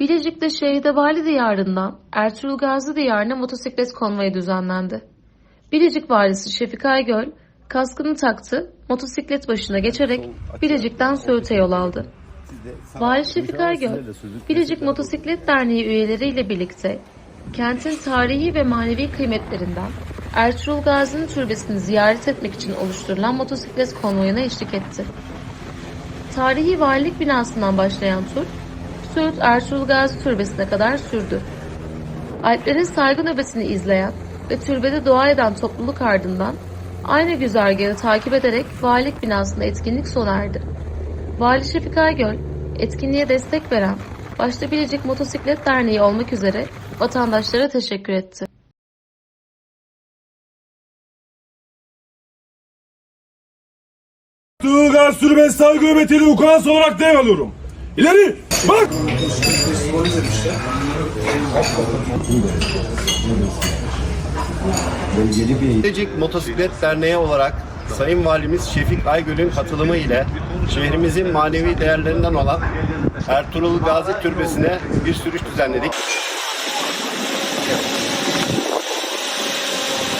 Bilecik'te Şehide Vali Diyarı'ndan Ertuğrul Gazi Diyarı'na motosiklet konvoyu düzenlendi. Bilecik Valisi Şefik Aygöl kaskını taktı, motosiklet başına geçerek Bilecik'ten Söğüt'e yol aldı. Vali Şefik Aygöl, Bilecik Motosiklet Derneği üyeleriyle birlikte kentin tarihi ve manevi kıymetlerinden Ertuğrul Gazi'nin türbesini ziyaret etmek için oluşturulan motosiklet konvoyuna eşlik etti. Tarihi valilik binasından başlayan tur, Söğüt Ertuğrul Gazi Türbesi'ne kadar sürdü. Alplerin saygı nöbetini izleyen ve türbede dua eden topluluk ardından aynı güzergahı takip ederek valilik binasında etkinlik sona erdi. Vali Şefik Aygöl, etkinliğe destek veren, başta Bilecik Motosiklet Derneği olmak üzere vatandaşlara teşekkür etti. Tuğgaz Sürbe saygı hürmetini ukaz olarak devrediyorum. İleri bak! Bilecik Motosiklet Derneği olarak Sayın Valimiz Şefik Aygül'ün katılımı ile şehrimizin manevi değerlerinden olan Ertuğrul Gazi Türbesi'ne bir sürüş düzenledik.